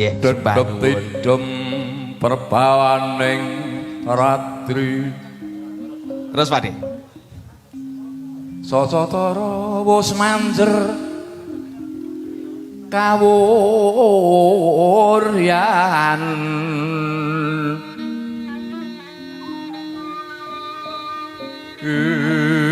Nggih, nuwun. tidem perbawaning ratri Terus Pakde. Sasatara wus manjer kawuryan sung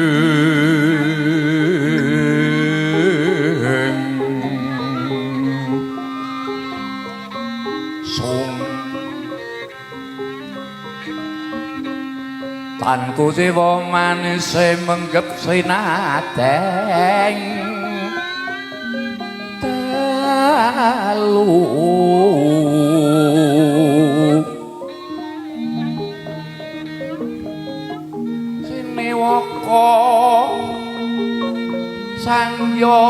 Tan kusiwa manise menggep sinadeng Telu. Sinewaka Sangya.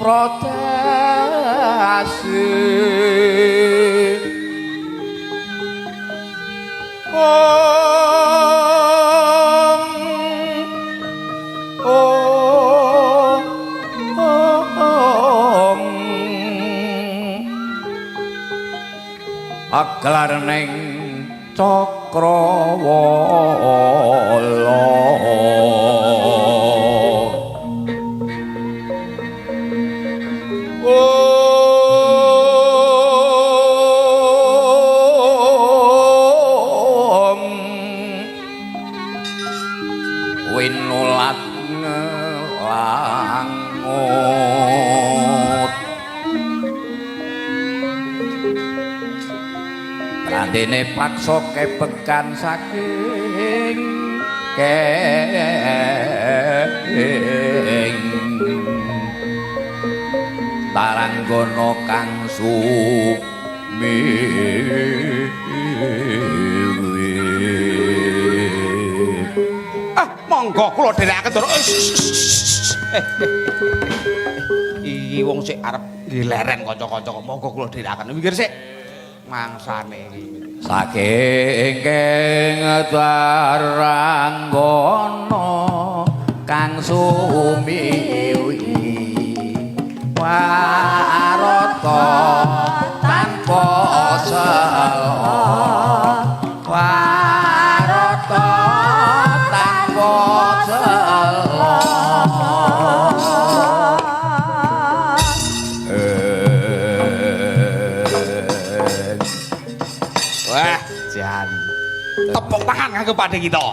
Prodasi Aglar ning Cakrawala. Winulat ngelangut Randene paksa kepekan saking keng Taranggana kang sumiwi Ah, monggo kula dherekaken tur. Eh, Iki wong sik arep dileren kanca-kanca monggo kula dherekaken. Mikir sik. Mangsane. Saking keng taranggana kang sumiwi warata tanpa sela Jan. Tepuk tangan kanggo Pakde kita.